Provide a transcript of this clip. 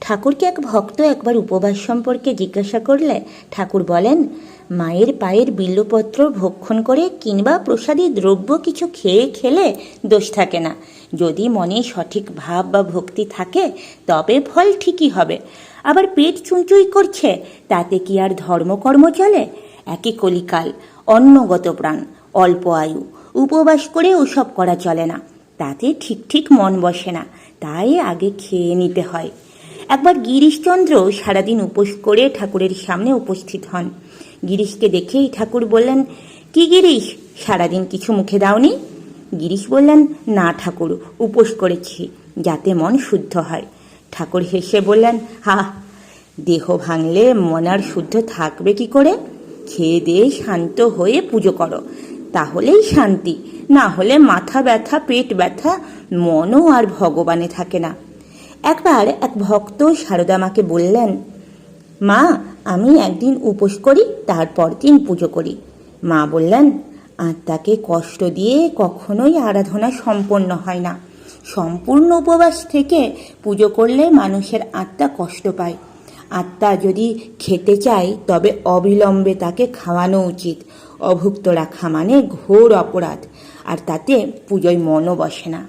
ঠাকুরকে এক ভক্ত একবার উপবাস সম্পর্কে জিজ্ঞাসা করলে ঠাকুর বলেন, মায়ের পায়ের বিল্লপত্র ভক্ষণ করে কিংবা প্রসাদী দ্রব্য কিছু খেয়ে খেলে দোষ থাকে না। যদি মনে সঠিক ভাব বা ভক্তি থাকে, তবে ফল ঠিকই হবে। আবার পেট চুঁচুই করছে, তাতে কি আর ধর্মকর্ম চলে? একই কলিকাল, অন্নগত প্রাণ, অল্প আয়ু, উপবাস করে ওসব করা চলে না। তাতে ঠিক ঠিক মন বসে না, তাই আগে খেয়ে নিতে হয়। একবার গিরিশচন্দ্র সারাদিন উপোস করে ঠাকুরের সামনে উপস্থিত হন। গিরিশকে দেখেই ঠাকুর বললেন, কি গিরিশ, সারাদিন কিছু মুখে দাওনি? গিরিশ বললেন, না ঠাকুর, উপোস করেছি, যাতে মন শুদ্ধ হয়। ঠাকুর হেসে বললেন, হা, দেহ ভাঙলে মন আর শুদ্ধ থাকবে কি করে? খেয়ে দিয়ে শান্ত হয়ে পুজো করো, তাহলেই শান্তি। না হলে মাথা ব্যথা, পেট ব্যথা, মনও আর ভগবানে থাকে না। একবার এক ভক্ত সারদা মাকে বললেন, মা, আমি একদিন উপোস করি, তারপর দিন পুজো করি। মা বললেন, আত্মাকে কষ্ট দিয়ে কখনোই আরাধনা সম্পন্ন হয় না। সম্পূর্ণ উপবাস থেকে পুজো করলে মানুষের আত্মা কষ্ট পায়। আত্মা যদি খেতে চায়, তবে অবিলম্বে তাকে খাওয়ানো উচিত। অভুক্ত রাখা মানে ঘোর অপরাধ, আর তাতে পুজোয় মনও বসে না।